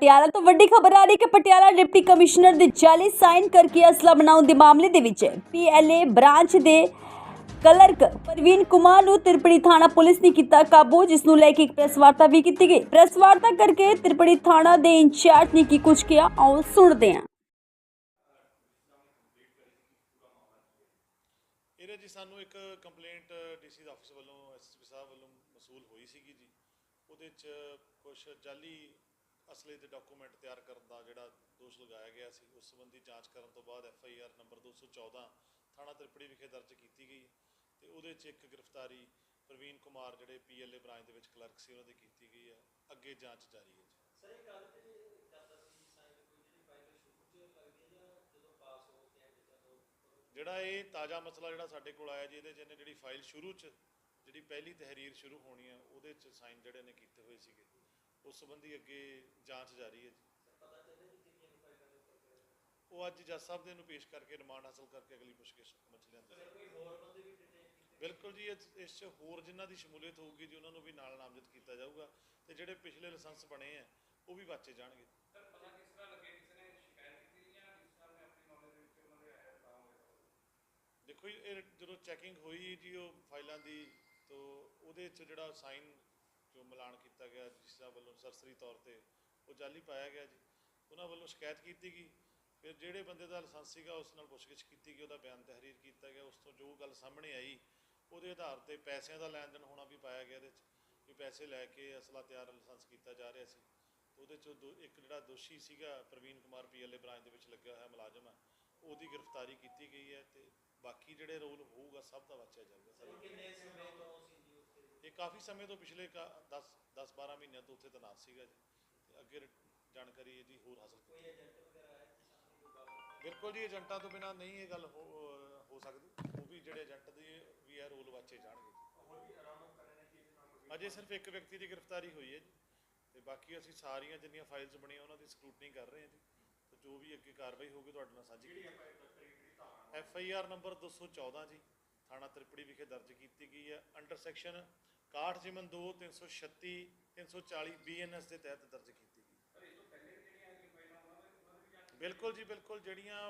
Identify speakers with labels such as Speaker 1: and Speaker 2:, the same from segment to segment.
Speaker 1: ਪਟਿਆਲਾ ਤੋਂ ਵੱਡੀ ਖਬਰ ਆ ਰਹੀ ਹੈ ਕਿ ਪਟਿਆਲਾ ਡਿਪਟੀ ਕਮਿਸ਼ਨਰ ਦੇ ਜਾਲੀ ਸਾਈਨ ਕਰਕੇ ਅਸਲਾ ਬਣਾਉਣ ਦੇ ਮਾਮਲੇ ਦੇ ਵਿੱਚ ਪੀਐਲਏ ਬ੍ਰਾਂਚ ਦੇ ਕਲਰਕ ਪ੍ਰਵੀਨ ਕੁਮਾਰ ਨੂੰ ਤਿਰਪੜੀ ਥਾਣਾ ਪੁਲਿਸ ਨੇ ਕੀਤਾ ਕਾਬੂ, ਜਿਸ ਨੂੰ ਲੈ ਕੇ ਇੱਕ ਪ੍ਰੈਸ ਵਾਰਤਾ ਵੀ ਕੀਤੀ ਗਈ। ਪ੍ਰੈਸ ਵਾਰਤਾ ਕਰਕੇ ਤਿਰਪੜੀ ਥਾਣਾ ਦੇ ਇੰਚਾਰਜ ਨੇ ਕੀ ਕੁਝ ਕਿਹਾ, ਆਓ ਸੁਣਦੇ ਹਾਂ।
Speaker 2: ਇਹਦੇ ਜੀ ਸਾਨੂੰ ਇੱਕ ਕੰਪਲੇਂਟ ਡੀਸੀ ਦਾ ਆਫਿਸ ਵੱਲੋਂ ਐਸਐਸਪੀ ਸਾਹਿਬ ਵੱਲੋਂ ਮਸੂਲ ਹੋਈ ਸੀਗੀ ਜੀ। ਉਹਦੇ 'ਚ ਕੁਝ ਜਾਲੀ ਅਸਲੇ ਦੇ ਡਾਕੂਮੈਂਟ ਤਿਆਰ ਕਰਨ ਦਾ ਜਿਹੜਾ ਦੋਸ਼ ਲਗਾਇਆ ਗਿਆ ਸੀ ਉਸ ਸੰਬੰਧੀ ਜਾਂਚ ਕਰਨ ਤੋਂ ਬਾਅਦ ਐਫ ਆਈ ਆਰ ਨੰਬਰ 214 ਥਾਣਾ ਤ੍ਰਿਪੜੀ ਵਿਖੇ ਦਰਜ ਕੀਤੀ ਗਈ ਤੇ ਉਹਦੇ 'ਚ ਇੱਕ ਗ੍ਰਿਫਤਾਰੀ ਪ੍ਰਵੀਨ ਕੁਮਾਰ ਜਿਹੜੇ ਪੀਐਲਏ ਬ੍ਰਾਂਚ ਦੇ ਵਿੱਚ ਕਲਰਕ ਸੀ ਉਹਨਾਂ ਦੀ ਕੀਤੀ ਗਈ ਹੈ। ਅੱਗੇ ਜਾਂਚ ਜਾਰੀ ਹੈ ਜੀ। ਜਿਹੜਾ ਇਹ ਤਾਜ਼ਾ ਮਸਲਾ ਜਿਹੜਾ ਸਾਡੇ ਕੋਲ ਆਇਆ ਜੀ ਇਹਦੇ 'ਚ ਇਹਨੇ ਜਿਹੜੀ ਫਾਈਲ ਸ਼ੁਰੂ 'ਚ ਜਿਹੜੀ ਪਹਿਲੀ ਤਹਿਰੀਰ ਸ਼ੁਰੂ ਹੋਣੀ ਹੈ ਉਹਦੇ 'ਚ ਸਾਈਨ ਜਿਹੜੇ ਨੇ ਕੀਤੇ ਹੋਏ ਸੀਗੇ। ਉਸ ਸੰਬੰਧੀ ਅੱਗੇ ਜਾਂਚ ਜਾਰੀ ਹੈ ਜੀ। ਉਹ ਅੱਜ ਜੱਜ ਸਾਹਿਬ ਦੇ ਨੂੰ ਪੇਸ਼ ਕਰਕੇ ਰਿਮਾਂਡ ਹਾਸਲ ਕਰਕੇ ਅਗਲੀ ਪੁੱਛਗਿੱਛ ਸਮਝ ਲੈਂਦੇ ਬਿਲਕੁਲ ਜੀ ਇਸ 'ਚ ਹੋਰ ਜਿਨ੍ਹਾਂ ਦੀ ਸ਼ਮੂਲੀਅਤ ਹੋਊਗੀ ਜੀ ਉਹਨਾਂ ਨੂੰ ਵੀ ਨਾਲ ਨਾਮਜ਼ਦ ਕੀਤਾ ਜਾਊਗਾ ਤੇ ਜਿਹੜੇ ਪਿਛਲੇ ਲਾਇਸੈਂਸ ਬਣੇ ਆ ਉਹ ਵੀ ਬਾਚੇ ਜਾਣਗੇ। ਦੇਖੋ ਜੀ ਇਹ ਜਦੋਂ ਚੈਕਿੰਗ ਹੋਈ ਜੀ ਉਹ ਫਾਈਲਾਂ ਦੀ ਤੋਂ ਉਹਦੇ 'ਚ ਜਿਹੜਾ ਸਾਈਨ ਜੋ ਮਿਲਾਨ ਕੀਤਾ ਗਿਆ ਜਿਸ ਦਾ ਵੱਲੋਂ ਸਰਸਰੀ ਤੌਰ ਤੇ, ਉਹ ਜਾਲੀ ਪਾਇਆ ਗਿਆ ਜੀ। ਉਹਨਾਂ ਵੱਲੋਂ ਸ਼ਿਕਾਇਤ ਕੀਤੀ ਗਈ। ਫਿਰ ਜਿਹੜੇ ਬੰਦੇ ਦਾ ਲਾਇਸੈਂਸ ਸੀਗਾ, ਉਸ ਨਾਲ ਪੁੱਛਗਿੱਛ ਕੀਤੀ ਗਈ, ਉਹਦਾ ਬਿਆਨ ਤਹਿਰੀਰ ਕੀਤਾ ਗਿਆ। ਉਸ ਤੋਂ ਜੋ ਗੱਲ ਸਾਹਮਣੇ ਆਈ, ਉਹਦੇ ਆਧਾਰ ਤੇ ਪੈਸਿਆਂ ਦਾ ਲੈਣ ਦੇਣ ਹੋਣਾ ਵੀ ਪਾਇਆ ਗਿਆ ਇਹਦੇ 'ਚ, ਵੀ ਪੈਸੇ ਲੈ ਕੇ ਅਸਲਾ ਤਿਆਰ ਲਾਇਸੈਂਸ ਕੀਤਾ ਜਾ ਰਿਹਾ ਸੀ। ਉਹਦੇ 'ਚੋਂ ਦੋ, ਇੱਕ ਜਿਹੜਾ ਦੋਸ਼ੀ ਸੀਗਾ, ਪ੍ਰਵੀਨ ਕੁਮਾਰ ਪੀਐਲਏ ਬ੍ਰਾਂਚ ਦੇ ਵਿੱਚ ਲੱਗਿਆ ਹੋਇਆ ਮੁਲਾਜ਼ਮ ਹੈ ਉਹਦੀ ਗ੍ਰਿਫਤਾਰੀ ਕੀਤੀ ਗਈ ਹੈ ਤੇ ਬਾਕੀ ਜਿਹੜੇ ਰੋਲ ਹੋਊਗਾ, ਸਭ ਦਾ ਵਾਚਿਆ ਜਾਊਗਾ। ਸਰ,
Speaker 3: ਕਿੰਨੇ ਸਮੇਂ ਤੋਂ ਸੀ
Speaker 2: ਇਹ ਕਾਫੀ ਸਮੇਂ ਤੋਂ ਪਿਛਲੇ 10 10 12 ਮਹੀਨਿਆਂ ਤੋਂ ਉੱਥੇ ਤੈਨਾਤ ਸੀਗਾ ਜੀ। ਤੇ ਅੱਗੇ ਜਾਣਕਾਰੀ ਇਹਦੀ ਹੋਰ ਹਾਸਲ ਕੀਤੀ। ਬਿਲਕੁਲ ਜੀ ਏਜੰਟਾਂ ਤੋਂ ਬਿਨਾ ਨਹੀਂ ਇਹ ਗੱਲ ਹੋ ਸਕਦੀ। ਉਹ ਵੀ ਜਿਹੜੇ ਏਜੰਟ ਦੀ ਵੀ ਹੈ ਰੋਲ ਵਾਚੇ ਜਾਣਗੇ ਅਜੇ ਸਿਰਫ ਇੱਕ ਵਿਅਕਤੀ ਦੀ ਗ੍ਰਿਫਤਾਰੀ ਹੋਈ ਹੈ ਜੀ। ਤੇ ਬਾਕੀ ਅਸੀਂ ਸਾਰੀਆਂ ਜਿੰਨੀਆਂ ਫਾਈਲਸ ਬਣੀਆਂ ਉਹਨਾਂ ਦੀ ਸਕਰੂਟਨੀ ਕਰ ਰਹੇ ਹਾਂ ਜੀ। ਤੇ ਜੋ ਵੀ ਅੱਗੇ ਕਾਰਵਾਈ ਹੋਊਗੀ ਤੁਹਾਡੇ ਨਾਲ ਸਾਂਝੀ ਕੀਤੀ ਐਫ ਆਈ ਆਰ ਨੰਬਰ 214 ਜੀ। ਥਾਣਾ ਤ੍ਰਿਪੜੀ ਵਿਖੇ ਦਰਜ ਕੀਤੀ ਗਈ ਹੈ। ਅੰਡਰ ਸੈਕਸ਼ਨ 61 ਜਿਮਨ 2 336 340 ਬੀਐਨਐਸ ਦੇ ਤਹਿਤ ਦਰਜ ਕੀਤੀ ਗਈ। ਬਿਲਕੁਲ ਜੀ ਬਿਲਕੁਲ ਜਿਹੜੀਆਂ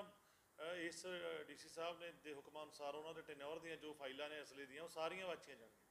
Speaker 2: ਅ, ਇਸ ਡੀਸੀ ਸਾਹਿਬ ਨੇ ਦੇ ਹੁਕਮਾਂ ਅਨੁਸਾਰ ਉਹਨਾਂ ਦੇ ਟੈਨਿਓਰ ਦੀਆਂ ਜੋ ਫਾਈਲਾਂ ਨੇ ਅਸਲੇ ਦੀਆਂ ਉਹ ਸਾਰੀਆਂ ਵਾਚੀਆਂ ਜਾਣਗੀਆਂ।